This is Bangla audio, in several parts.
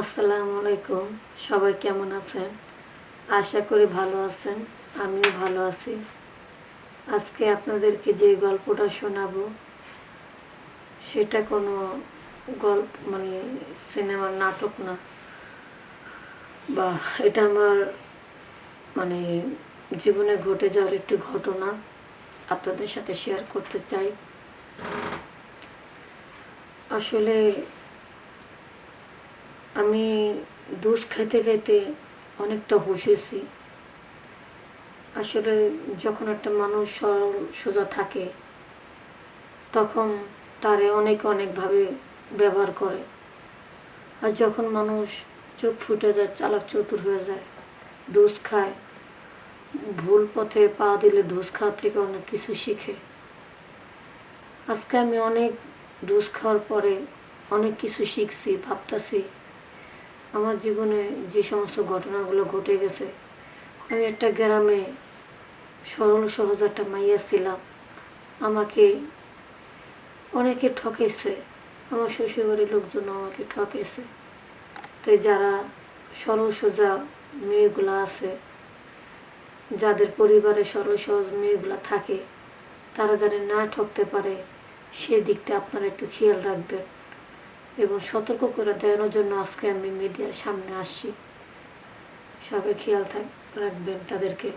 আসসালামু আলাইকুম। সবাই কেমন আছেন? আশা করি ভালো আছেন। আমিও ভালো আছি। আজকে আপনাদেরকে যে গল্পটা শোনাবো, সেটা কোনো গল্প মানে সিনেমার নাটক না। বা এটা আমার মানে জীবনে ঘটে যাওয়ার একটি ঘটনা আপনাদের সাথে শেয়ার করতে চাই। আসলে আমি ডুস খাইতে খাইতে অনেকটা হুশেছি আসলে যখন একটা মানুষ সরল, সোজা থাকে, তখন তারে অনেক অনেকভাবে ব্যবহার করে। আর যখন মানুষ চোখ ফুটে যায়, চালাক চতুর হয়ে যায় ডুস খায়, ভুল পথে পা দিলে ডুস খাওয়া থেকে অনেক কিছু শিখে। আজকে আমি অনেক ডুস খাওয়ার পরে অনেক কিছু শিখছি, ভাবতাছি। আমার জীবনে যে সমস্ত ঘটনাগুলো ঘটে গেছে, আমি একটা গ্রামে সরল সহজ একটা মাইয়া ছিলাম। আমাকে অনেকে ঠকেছে, আমার শ্বশুরবাড়ির লোকজন আমাকে ঠকেছে। তাই যারা সরল সোজা মেয়েগুলো আছে, যাদের পরিবারে সরল সহজ মেয়েগুলো থাকে, তারা যেন না ঠকতে পারে, সে দিকটা আপনারা একটু খেয়াল রাখবেন। এবং সতর্ক করে দেওয়ানোর জন্য আজকে আমি মিডিয়ার সামনে আসছি। সবাই খেয়াল থাক রাখবেন তাদেরকে,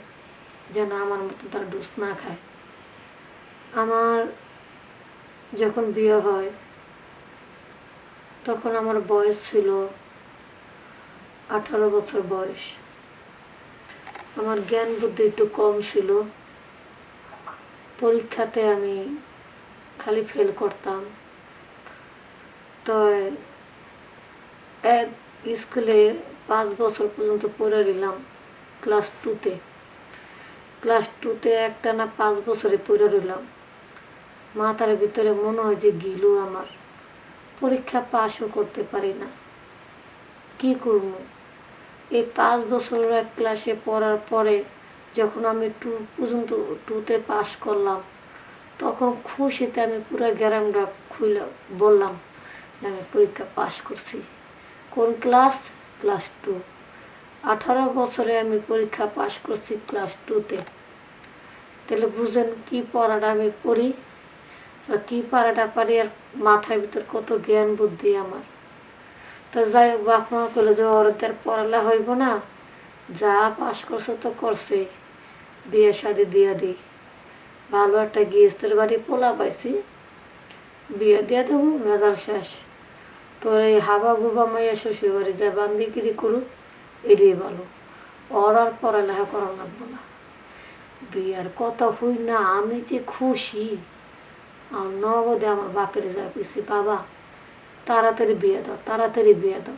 যেন আমার মতন তারা ডুস না খায়। আমার যখন বিয়ে হয়, তখন আমার বয়স ছিল আঠারো বছর বয়স। আমার জ্ঞান বুদ্ধি একটু কম ছিল। পরীক্ষাতে আমি খালি ফেল করতাম। তো এক স্কুলে পাঁচ বছর পর্যন্ত পড়ে নিলাম ক্লাস টুতে। ক্লাস টুতে একটা না পাঁচ বছরে পড়ে রইলাম। মাথার ভিতরে মনে হয় যে গিলু আমার। পরীক্ষা পাশও করতে পারি না। কি করব? এই পাঁচ বছর এক ক্লাসে পড়ার পরে যখন আমি টু পর্যন্ত টুতে পাশ করলাম, তখন খুশিতে আমি পুরো গ্যারামটা খুলে বললাম আমি পরীক্ষা পাশ করছি। কোন ক্লাস ক্লাস টু আঠারো বছরে আমি পরীক্ষা পাশ করছি ক্লাস টুতে তাহলে বুঝেন কি পড়াটা আমি পড়ি? আর কী পড়াটা পারি? আর মাথার ভিতর কত জ্ঞান বুদ্ধি আমার? তো যাই হোক, বাপ মা করলে যে ওরদের পড়ালে হইব না। যা পাশ করছে তো করছে। বিয়ে শাদি দিয়ে দিই ভালো একটা গিয়েস্তের বাড়ি পোলা পাইছি। বিয়ে দিয়ে দেবো ভেজাল শেষ। তোর এই হাবা গুবা মাইয়া শ্বশুর বাড়ি যায় বান্দিগিরি করুক এড়িয়ে ভালো। ওর আর পড়ালেখা করা লাগবো না। বিয়ার কথা হই না, আমি যে খুশি। আর নগদে আমার বাপের যা কইছি, বাবা, তাড়াতাড়ি বিয়ে দাও, তাড়াতাড়ি বিয়ে দাও।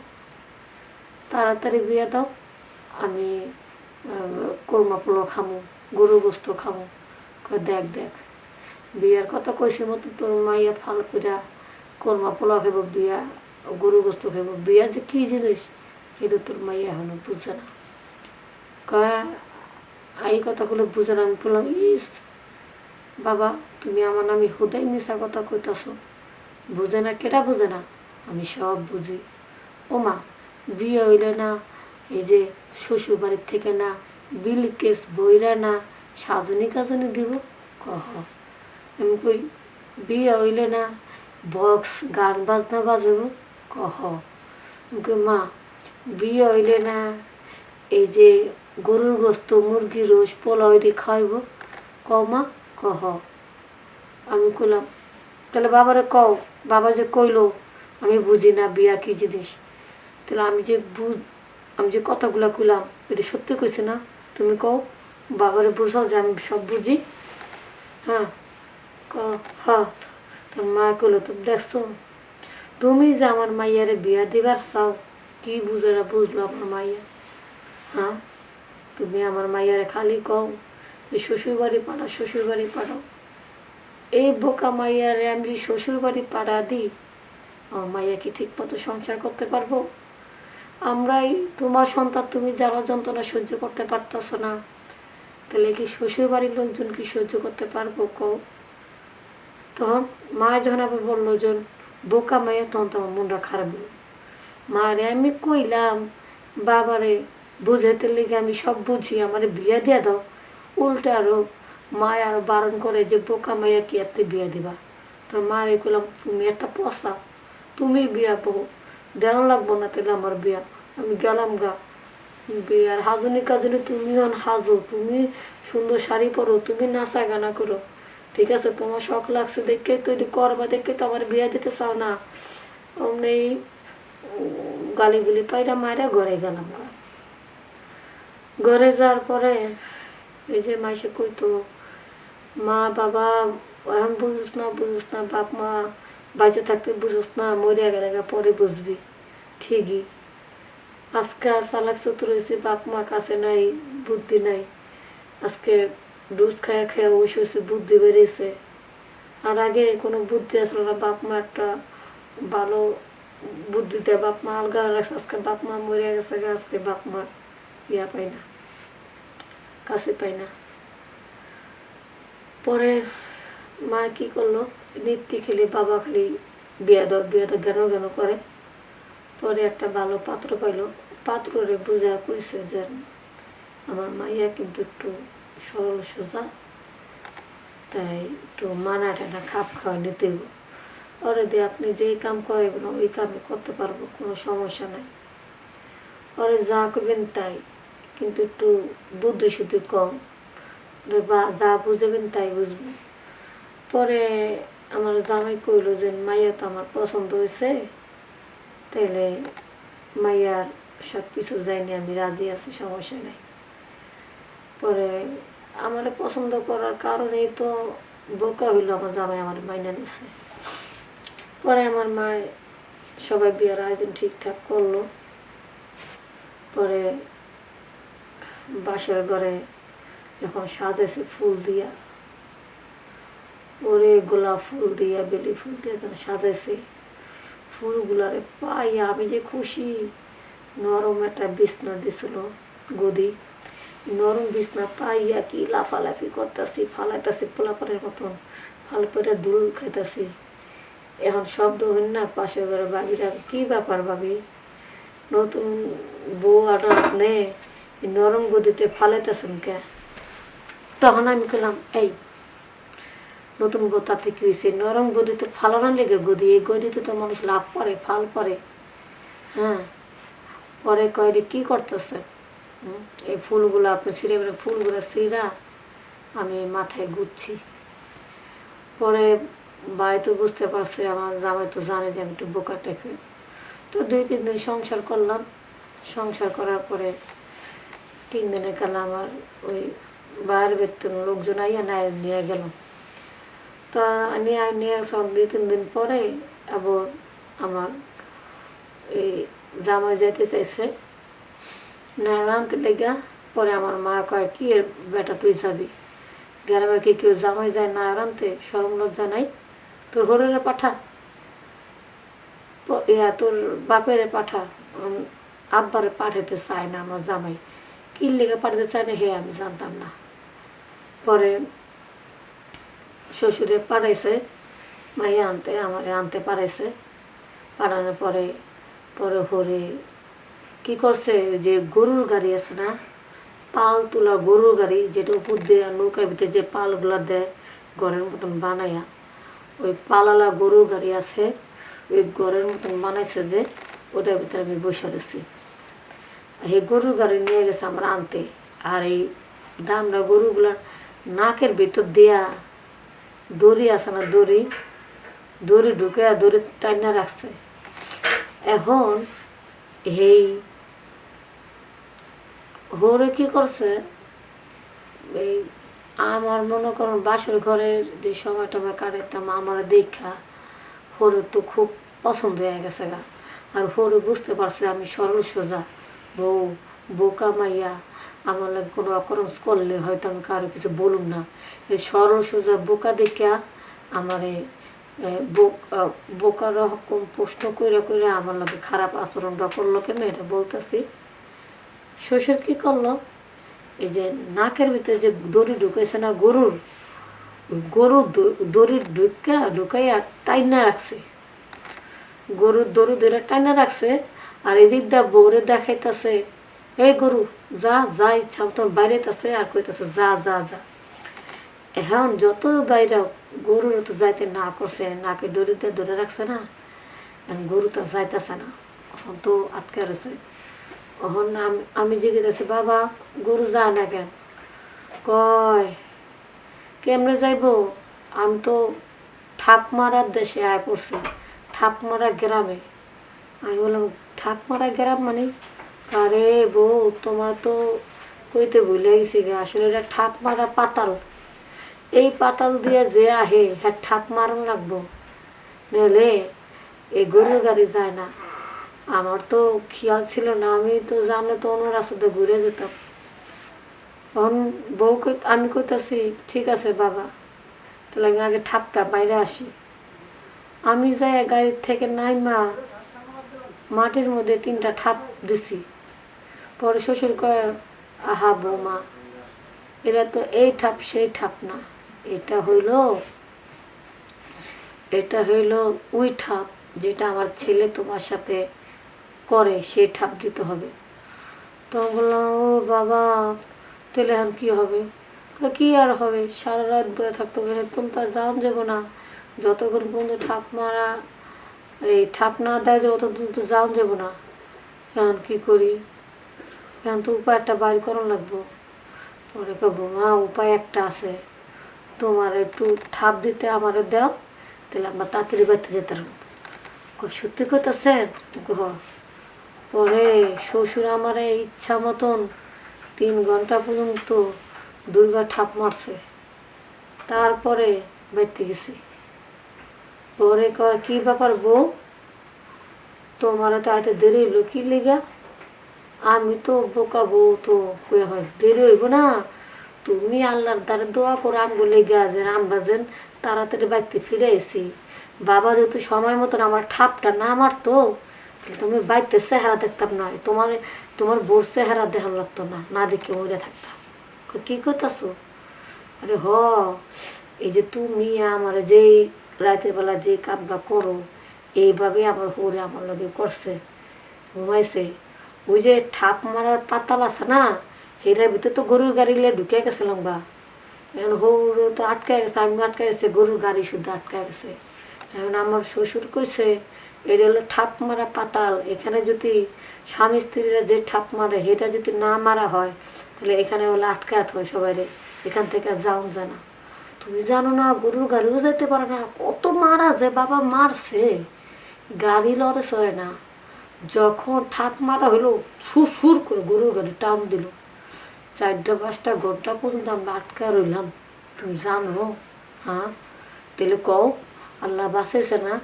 তাড়াতাড়ি বিয়ে দাও, আমি কোরমা পোলো খামো গরু গোস্ত খামো। দেখ দেখ। বিয়ার কথা কইছি মতো তোর মাইয়া ফাল কইরা কোরমা পোলা খাইব, বিয়া গরু গোস্ত খাইব। বিয়া যে কী জিনিস? এটা তোর মাইয়া এখনও বুঝে না। কয় এই কথাগুলো বুঝে না। আমি বললাম, ইস, বাবা, তুমি আমার নামে হুদাই মিশা কথা কইতাছ। বুঝে না কেটা বুঝে না? আমি সব বুঝি। ও মা বিয়ে হইলে না, এই যে শ্বশুর বাড়ির থেকে না, বিল কেস বইরা না, সাজনি কাজনি দিব? কহ। আমি কই, বিয়ে হইলে না, বক্স, গান বাজনা বাজাবো? কহ। মা, বিয়ে হইলে না এই যে গরুর গোস্ত, মুরগির রোজ পোলাও এটি খাইব। ক মা, কহ। আমি কইলাম, তাহলে বাবারে কও, বাবা যে কইলো, আমি বুঝি না বিয়া কি জিনিস। তাহলে আমি যে বুঝ, আমি যে কথাগুলো কইলাম, এটা সত্যি কইছি না? তুমি কও, বাবারে বুঝাও যে আমি সব বুঝি। হ্যাঁ ক হ্যাঁ। তোর মা কইলো তো দেখছ তুমি যে আমার মাইয়ারে বিয়া দিবার চাও, কি বুঝে না বুঝলো আমার মাইয়া? হ্যাঁ? তুমি আমার মাইয়ারে খালি কও, যে শ্বশুর বাড়ি পাঠাও শ্বশুর বাড়ি পাঠাও এই বোকা মাইয়ারে আমি শ্বশুর বাড়ি পাড়া দিই, আমার মাইয়া কি ঠিক মতো সংসার করতে পারব? আমরাই তোমার সন্তান, তুমি জ্বালা যন্ত্রণা সহ্য করতে পারতেছ না। তাহলে কি শ্বশুর বাড়ির লোকজন কি সহ্য করতে পারব কও? তখন মা যখন আবার বলল যে বোকা মাইয়া তখন তোমার মনটা খারাপ হলো। মারে, আমি কইলাম, বাবারে বুঝাইতে লেগে আমি সব বুঝি, আমার বিয়া দিয়ে দাও। উল্টা আরও মা আরও বারণ করে যে বোকা মাইয়া কি এতে বিয়া দিবা? তোর মারে কইলাম, তুমি একটা পসা তুমি বিয়া বউ দেওয়া লাগবো না তাহলে আমার বিয়া। আমি গেলাম গা, বিয়ার হাজনি কাজনি তুমি হন হাজো, তুমি সুন্দর শাড়ি পরো, তুমি নাচা গানা করো। ঠিক আছে, তোমার শখ লাগছে দেখে, তৈরি করবা দেখে তো আমার বিয়া দিতে চাও না। অমনি গালিগুলি পাইরা মায়েরা ঘরে গেলাম ঘরে যাওয়ার পরে এই যে মাসে কইতো, মা, বাবা, এখন বুঝিস না বুঝিস না, বাপ, মা, বাইচে থাকতে বুঝিস না, মরিয়া গেলে পরে বুঝবি। ঠিকই। আজকে চালাক চতুর হয়েছে বাপ, মা কাছে নাই, বুদ্ধি নাই। আজকে ডুস খায়া খায়া হয়েছে বুদ্ধি বেরিয়েছে। আর আগে কোনো বুদ্ধি আসলো না, বাপ মা একটা ভালো বুদ্ধি দেয়। বাপ মা আলগা রাখছে আজকে বাপ মা মরিয়া গেছে, আজকে বাপ মা ইয়া পাই না, কাছে পাই না। পরে মা কি করল নৃত্য খেলে বাবা খালি বিয়া দাও বিয়া দাও জ্ঞান জ্ঞান করে। পরে একটা ভালো পাত্র পাইলো। পাত্ররে বুঝা কইছে যে, আমার মাইয়া কিন্তু একটু সরল সোজা তাই একটু মানা টানা খাপ খাওয়া নিতে। ওরে দিয়ে আপনি যেই কাম করাবেন ওই কামে করতে পারব, কোনো সমস্যা নাই। ওরে যা করবেন তাই, কিন্তু একটু বুদ্ধি শুদ্ধি কম বা, যা বুঝবেন তাই বুঝবেন পরে আমার জামাই কইলো যে, মাইয়া তো আমার পছন্দ হয়েছে, তাইলে মাইয়ার সব কিছু যায়নি আমি রাজি আছি, সমস্যা নেই। পরে আমার পছন্দ করার কারণেই তো বোকা হইল আমার জামাই আমার মাইনা নিছে। পরে আমার মা সবাই বিয়ের আয়োজন ঠিকঠাক করল। পরে বাসার ঘরে যখন সাজাইছে ফুল দিয়া, ওরে গোলাপ ফুল দিয়া, বেলি ফুল দিয়া যখন সাজাইছে, ফুলগুলারে পাই আমি যে খুশি, নরম একটা বিছনা দিছিল গদি। নরম বিছনা পাইয়া কি লাফালাফি করতেছি, ফালাইতেছি পোলাপারের মতন, ফাল পরে দুল খাইতেছি। এখন শব্দ হইন না পাশে ঘরে বাবিরা কি ব্যাপার ভাবি? নতুন বউ আডার নে নরম গদিতে ফালাইতেছেন কে? তখন আমি কইলাম, এই, নতুন গোতাতে কি হয়েছে নরম গদিতে ফালানোর লেগে গদি, এই গদিতে তো মানুষ লাভ করে ফাল পরে হ্যাঁ? পরে কয় কি করতেছে এই ফুলগুলো আপনি ছিঁড়ে বেড়ে ফুলগুলো ছিঁড়া আমি মাথায় গুচ্ছি। পরে ভাই তো বুঝতে পারছে, আমার জামাই তো জানে যে আমি একটু বোকা টাইপের। তো দুই তিন দিন সংসার করলাম। সংসার করার পরে তিন দিনের কাল আমার ওই বাইরের বেতন লোকজন আইয়া নিয়ে গেল। তা নিয়ে নিয়ে সব দুই তিন দিন পরে আবার আমার এই জামাই যাইতে চাইছে। না আনতে লেগা, পরে আমার মা কয়, কি এর বেটা তুই যাবি? গ্রামে কি, কেউ জামাই যায় না আনতে সরম লজ্জা নাই? তোর হরেরে পাঠা? ইয়া, তোর বাপেরে পাঠা। আব্বারে পাঠাতে চায় না আমার জামাই। কি লেগে পাঠাতে চায় না, হে আমি জানতাম না। পরে শ্বশুরে পাঠাইছে, মাইয়া আনতে, আমারে আনতে পারাইছে পাঠানোর পরে পরে হরে কি করছে, যে গরুর গাড়ি আছে না, পাল তোলা গরুর গাড়ি, যেটা উপর দিয়ে নৌকার ভিতরে যে পালগুলো দেয়, ঘরের মতন বানাইয়া ওই পালালা গরুর গাড়ি আছে, ওই ঘরের মতন বানাইছে যে, ওটার ভিতরে আমি বসে রয়েছি এই গরুর গাড়ি নিয়ে গেছে আমরা আনতে, আর এই দামরা গরুগুলার নাকের ভিতর দেয়া দড়ি আছে না দড়ি দড়ি ঢুকে দড়ি টাইনা রাখছে। এখন এই হরে কি করছে? এই আমার মনে করুন বাসর ঘরের যে সময় টময় কাটাইতাম আমার দেখা হরে তো খুব পছন্দ হয়ে গেছে গা। আর হরে বুঝতে পারছে আমি সরল সোজা বউ বোকা মাইয়া আমার লাগে কোনো অকরঞ্চ করলে হয়তো আমি কারও কিছু বলুম না। এই সরল সোজা বোকা দেখা আমার এ, বোক- আহ, বোকা রকম প্রশ্ন কইরা কইরা আমার লাগে খারাপ আচরণটা করল কেন এটা বলতেছি। শ্বশুর কি করল? এই যে নাকের ভিতরে যে দড়ি ঢুকাইছে না গরুর গরুর দড়ি ঢুকা ঢুকাইয়া টাইনা রাখছে। গরুর দড়ি ধরে টাইনা রাখছে আর এদিক দা বউরে দেখাইতেছে, এই গরু, যা যা ইচ্ছা, তোর বাইরে আছে আর কইতাছে, যা যা যা। এখন যত বাইরে গরুর তো যাইতে না করছে, নাকে ডরিতে ধরে রাখছে না গরু তো যাইতেছে না। এখন তো আটকে রয়েছে। এখন আমি জিজ্ঞেস বাবা, গরু যায় না কেন? কয়, কেমনে যাইব? আমি তো ঠাপ মারার দেশে আয় পড়ছি, ঠাপ মারা গ্রামে। আমি বললাম, ঠাপ মারা গ্রাম মানে? আরে বউ, তোমার তো কইতে ভুলে গেছি গে, আসলে এটা ঠাপ মারা পাতাল। এই পাতাল দিয়ে যে আহে হ্যাঁ ঠাপ মারন লাগবো। নইলে এই গরুর গাড়ি যায় না। আমার তো খেয়াল ছিল না, আমি তো জানলে তো অন্য রাস্তাতে ঘুরে যেতাম। তখন বউ আমি কইতাছি, ঠিক আছে বাবা, তাহলে আমি আগে ঠাপটা বাইরে আসি। আমি যাই গাড়ির থেকে নাই মা মাটির মধ্যে তিনটা ঠাপ দিছি। পরে শ্বশুর কয়, আহা বৌমা, এরা তো এই ঠাপ সেই ঠাপ না, এটা হইল এটা হইল উই ঠাপ যেটা আমার ছেলে তোমার সাথে করে, সে ঠাপ দিতে হবে। তো বললাম, ও বাবা, তাহলে এখন কী হবে? কি আর হবে? সারা রাত বয়ে থাকতে হবে। তুমি তো আর যাওয়া যাব না। যতক্ষণ পর্যন্ত ঠাপ মারা, এই ঠাপ না দেয় যে, অতক্ষণ তো যাওয়া যাব না। এখন কী করি? এখন তো উপায় একটা বাড়ি করানো লাগবো। পরে কবো মা, উপায় একটা আছে। তোমার একটু ঠাপ দিতে আমারে দাও, তাহলে আমরা তাড়াতাড়ি বাড়িতে যেতে পারব। সত্যি কইতাছেন? হ পরে শ্বশুর আমার ইচ্ছা মতন তিন ঘণ্টা পর্যন্ত দুইবার ঠাপ মারছে। তারপরে বেঁচতে গেছি। পরে কয়, কি ব্যাপার বউ? তোমার তো আইতে দেরি হইল কি লেগা? আমি তো বোকা বউ তো, কয়ে হয়, দেরি হইব না। তুমি আল্লাহর দ্বারে দোয়া করো আমগো লেগা যে আমরা যেন তাড়াতাড়ি বাড়িতে ফিরে এসি বাবা যেহেতু সময় মতন আমার ঠাপটা না মারতো তুমি বাড়িতে চেহারা দেখতাম না, তোমার তোমার বোর চেহারা দেখানো লাগতো না না দেখে মরে থাকতাম। কি করতেছো আরে হ, এই যে তুমি আমার যেই রাতের বেলা যে কামটা করো এইভাবে আমার হরে আমার লগে করছে, ঘুমাইছে। ওই যে ঠাপ মারার পাতাল আছে না এটার ভিতরে তো গরুর গাড়ি লিয়ে ঢুকে গেছিলাম বা এখন হৌর তো আটকে গেছে আমি আটকে গেছে, গরুর গাড়ি শুধু আটকে গেছে। এখন আমার শ্বশুর কইছে এটা হলো ঠাপ মারা পাতাল। এখানে যদি স্বামী স্ত্রীরা যে ঠাপ মারে, সেটা যদি না মারা হয়, তাহলে এখানে হলে আটকাত হয় সবাই এখান থেকে যাও জানা তুমি জানো না, গরুর গাড়িও যেতে পারে না। কত মারা যে বাবা মারছে। গাড়ি লড়ে চড়ে না। যখন ঠাপ মারা হলো, সুর সুর করে গরুর গাড়ি টান দিল। চারটা পাঁচটা ঘণ্টা পর্যন্ত আমরা আটকা রইলাম। তুমি জানো হ্যাঁ? তাহলে কও, আল্লাহ বাঁচাইছে না?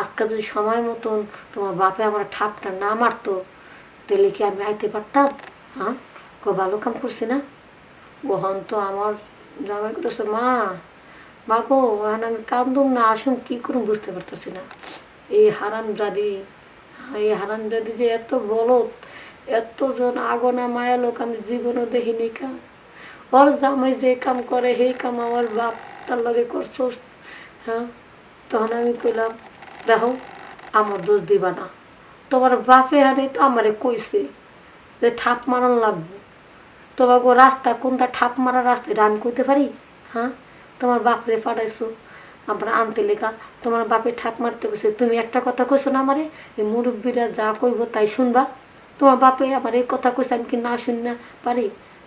আজকে যদি সময় মতন তোমার বাপে আমার ঠাপটা না মারতো, তাহলে কি আমি আইতে পারতাম? হ্যাঁ? ক ভালো কাম করছি না? ওহন তো আমার জামাই করতেছে মা মা গো এখন আমি কান্দুম না, আসুন, কী করুন বুঝতে পারতেছি না। এই হারাম দাদি এই হারাম দাদি যে এত বলত, এতজন আগনা মায়া লোক আমি জীবনও দেখিনি কা। ওর জামাই যে কাম করে, সেই কাম আমার বাপ তার লগে করছোস হ্যাঁ? তখন আমি কইলাম দেখো, আমার দোষ দিবা না। তোমার বাপে হানে তো আমারে কইছে যে ঠাপ মারান লাগবো। তোমার গো রাস্তা কোনটা ঠাপ মারা রাস্তা এটা আমি কইতে পারি? হ্যাঁ? তোমার বাপরে পাঠাইছো, আমরা আনতে লেখা তোমার বাপে ঠাপ মারতে গেছে তুমি একটা কথা কইছো না আমারে? এই মুরব্বীরা যা কইব তাই শুনবা? তোমার বাপে আমার এই কথা কইছে, আমি কি না শুন না পারি?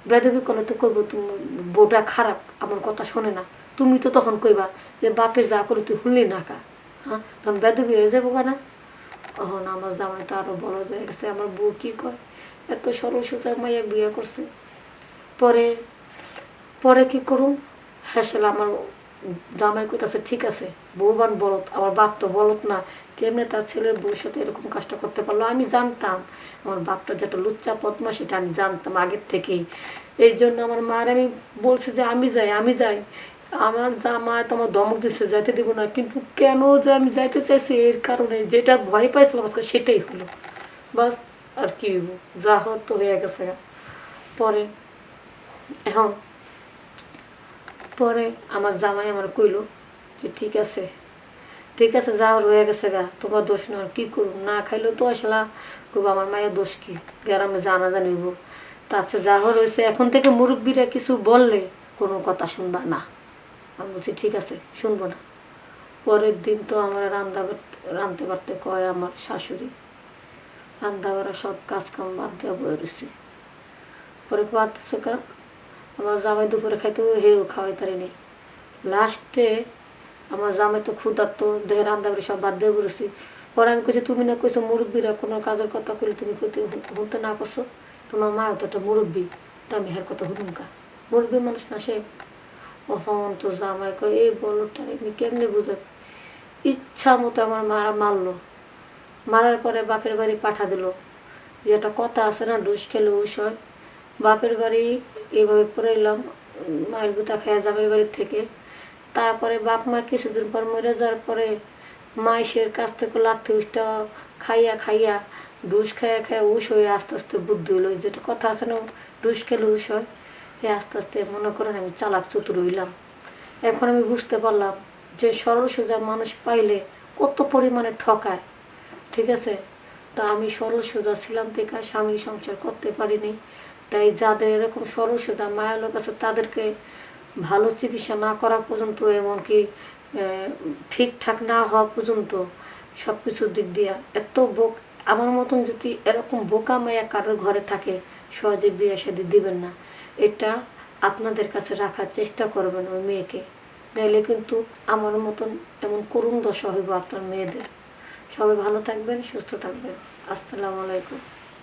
বেদবি করলে তো কইব তুমি বউটা খারাপ, আমার কথা শোনে না। তুমি তো তখন কইবা যে বাপের যা করে তুই হুললি না কা। হ্যাঁ তখন বেদবি হয়ে যাব না তখন আমার জামাই তো আরও বড় হয়ে গেছে, আমার বউ কি কয়? এত সরল সুতার মাইয়া বিয়ে করছে। পরে পরে কি করুন হ্যাসেল আমার জামাই কইতাছে, ঠিক আছে বউবান বলত আমার বাপ তো বলত না, কেমনে তার ছেলের সাথে এরকম কাজটা করতে পারল? আমি জানতাম, আমার বাপটা যেটা লুচ্চা পদ্মা, সেটা আমি জানতাম আগের থেকেই। এই জন্য আমার মার আমি বলছি যে, আমি যাই আমি যাই। আমার জামাই তোমার দমক দিচ্ছে যাইতে দিব না। কিন্তু কেন যে আমি যাইতে চাইছি এর কারণে? যেটা ভয় পাইছিলাম আজকে সেটাই হলো। বাস, আর কি হইব? যা তো হয়ে গেছে পরে, এখন, পরে আমার জামাই আমার কইলো যে, ঠিক আছে ঠিক আছে যাও রয়ে গেছে গা। তোমার দোষ না কি করুম না খাইলেও তো আসলা। খুব আমার মায়ের দোষ কি? গ্রামে জানা জানিব তার চেয়ে যা হয়েছে, এখন থেকে মুরব্বীরা কিছু বললে কোনো কথা শুনবা না। আমি বলছি, ঠিক আছে, শুনব না। পরের দিন তো আমার রান্না রাঁধতে পারতে কয় আমার শাশুড়ি। রান্না বাড়া সব কাজকাম বাদ দেওয়া বয়ে রয়েছে পরে পাচ্ছে কা, আমার জামাই দুপুরে খাইতে হেও খাওয়াই তারি নেই লাস্টে আমার জামাই তো ক্ষুধার্ত, দেহে রান্না বাড়ি সব বাদ দিয়ে বলেছি পরে আমি কইছি, তুমি না কইছো মুরব্বীরা কোনো কাজের কথা কইলে তুমি কইতে শুনতে না করছ? তোমার মা তো একটা মুরব্বী, তা আমি হের কথা শুনুন কা? মুরব্বী মানুষ না সে ওহন তো জামাই কয়, এই বলটা এমনি কেমনি বুঝে ইচ্ছা মতো আমার মারা মারলো। মারার পরে বাপের বাড়ি পাঠা দিল। যে একটা কথা আছে না ডুস খেলে উস হয়। বাপের বাড়ি এইভাবে পড়ে এলাম, মায়ের গুতা খাইয়া জামের বাড়ির থেকে। তারপরে বাপ মা কিছুদিন পর মরে যাওয়ার পরে মাইসের কাছ থেকে লাথি উসটা খাইয়া খাইয়া ডুস খাইয়া খাইয়া উস হয়ে আস্তে আস্তে বুদ্ধি ওই যেটা কথা আছে না ডুস খেলে উস হয়। এই আস্তে আস্তে মনে করেন আমি চালাক চতুর হইলাম। এখন আমি বুঝতে পারলাম যে সরল সোজা মানুষ পাইলে কত পরিমাণে ঠকায়, ঠিক আছে? তা আমি সরল সোজা ছিলাম থেকে স্বামীর সংসার করতে পারিনি। তাই যাদের এরকম সরল সোজা মায়ের লোক আছে তাদেরকে ভালো চিকিৎসা না করা পর্যন্ত এমনকি ঠিকঠাক না হওয়া পর্যন্ত সব কিছুর দিক দিয়া এত বোক আমার মতন যদি এরকম বোকা মায়া কারোর ঘরে থাকে, সহজে বিয়ে শাদি দিবেন না। এটা আপনাদের কাছে রাখার চেষ্টা করবেন ওই মেয়েকে। নাইলে কিন্তু আমার মতন এমন করুণ দশা হইব আপনার মেয়েদের। সবাই ভালো থাকবেন, সুস্থ থাকবেন। আসসালামু আলাইকুম।